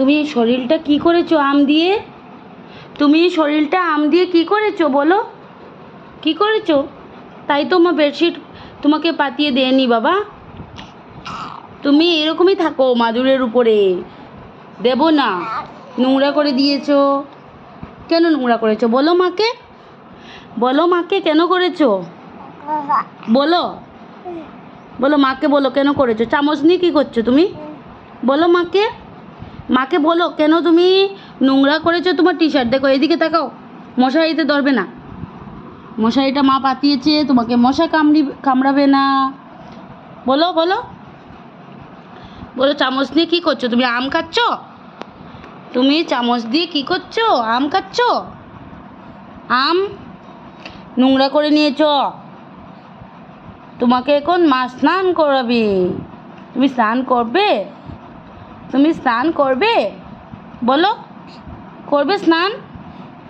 তুমি শরীরটা কি করেছ, আম দিয়ে? তুমি শরীরটা আম দিয়ে কি করেছ বলো? কি করেছ? তাই তো আমার বেডশিট তোমাকে পাতিয়ে দেয়নি বাবা। তুমি এরকমই থাকো মাদুরের উপরে। দেবো না। নোংরা করে দিয়েছ। কেন নোংরা করেছ? বলো মাকে। বলো মাকে কেন করেছ? বলো। বলো মাকে বলো কেন করেছ? চামচ নিয়ে কী করছ তুমি? বলো মাকে। মাকে বলো, কেন তুমি নোংরা করেছ তোমার টি শার্ট দেখো, এদিকে তাকাও। মশারিতে ধরবে না। মশারিটা মা পাতিয়েছে, তোমাকে মশা কামড়ি কামড়াবে না। বলো বলো। বলো, চামচ নিয়ে কী করছ? তুমি আম খাচ্ছ? তুমি চামচ দিয়ে কী করছ? আম খাচ্ছ? আম নোংরা করে নিয়েছ। তোমাকে এখন মা স্নান করাবে। তুমি স্নান করবে? তুমি স্নান করবে? বলো করবে স্নান?